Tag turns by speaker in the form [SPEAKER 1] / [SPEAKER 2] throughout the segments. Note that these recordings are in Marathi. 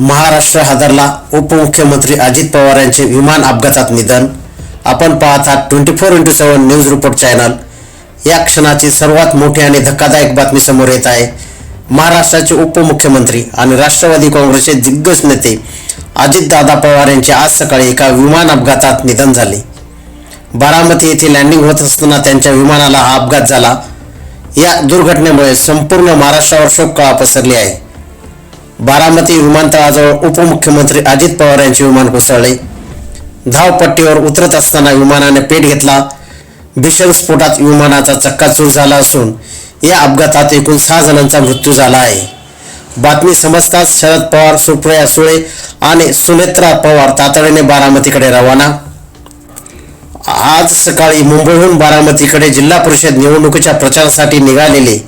[SPEAKER 1] महाराष्ट्र हादरला उपमुख्यमंत्री अजित पवार यांचे विमान अपघातात निधन. आपण पाहत आहात twenty four into seven news report channel या क्षणाची सर्वात मोठी आणि धक्कादायक बातमी समोर येत आहे. महाराष्ट्राचे उपमुख्यमंत्री आणि राष्ट्रवादी काँग्रेसचे दिग्गज नेते अजितदादा पवार यांचे आज सकाळी एका विमान अपघातात निधन झाले. बारामती येथे लँडिंग होत असताना त्यांच्या विमानाला हा अपघात झाला. या दुर्घटनेमुळे संपूर्ण महाराष्ट्रावर शोककळा पसरली आहे. बारामती विमानतळाजवळ उपमुख्यमंत्री अजित पवार यांचे विमान कोसळले. धावपट्टीवर उतरत असताना विमानाने पेट घेतला. भीषण स्फोटात विमानाचा चक्काचूर झाला असून या अपघातात एकूण सहा जणांचा मृत्यू झाला आहे. बातमी समजताच शरद पवार सुप्रिया सुळे आणि सुनेत्रा पवार तातडीने बारामतीकडे रवाना. आज सकाळी मुंबईहून बारामतीकडे जिल्हा परिषद निवडणुकीच्या प्रचारासाठी निघालेले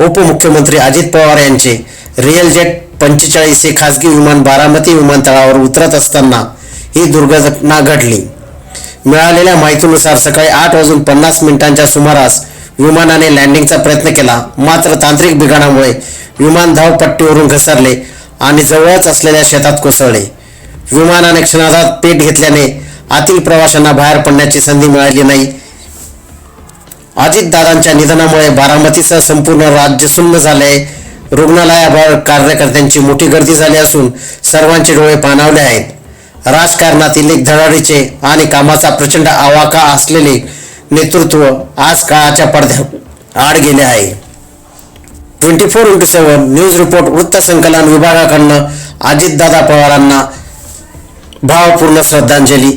[SPEAKER 1] उपमुख्यमंत्री अजित पवार यांचे रिअल जेट पंचेचाळीस हे खासगी विमान बारामती विमानतळावर उतरत असताना ही दुर्घटना घडली. मिळालेल्या माहितीनुसार सकाळी आठ वाजून पन्नास मिनिटांच्या सुमारास विमानाने लँडिंगचा प्रयत्न केला. मात्र तांत्रिक बिघाडामुळे विमान धावपट्टीवरून घसरले आणि जवळच असलेल्या शेतात कोसळले. विमानाने क्षणार्धात पेट घेतल्याने आतील प्रवाशांना बाहेर पडण्याची संधी मिळाली नाही. अजितदादांच्या निधनामुळे बारामतीसह संपूर्ण राज्य सुन्न झाले रुग्णालयाबाहेर कार्यकर्त्यांची मोठी गर्दी झाली असून सर्वांचे डोळे पाणावले आहेत. राजकारणातील एक धडाडीचे आणि कामाचा प्रचंड आवाका असलेले नेतृत्व आज काळाच्या पडद्या आड गेले आहे. Twenty four into seven news report वृत्तसंकलन विभागाकडनं अजितदादा पवारांना भावपूर्ण श्रद्धांजली.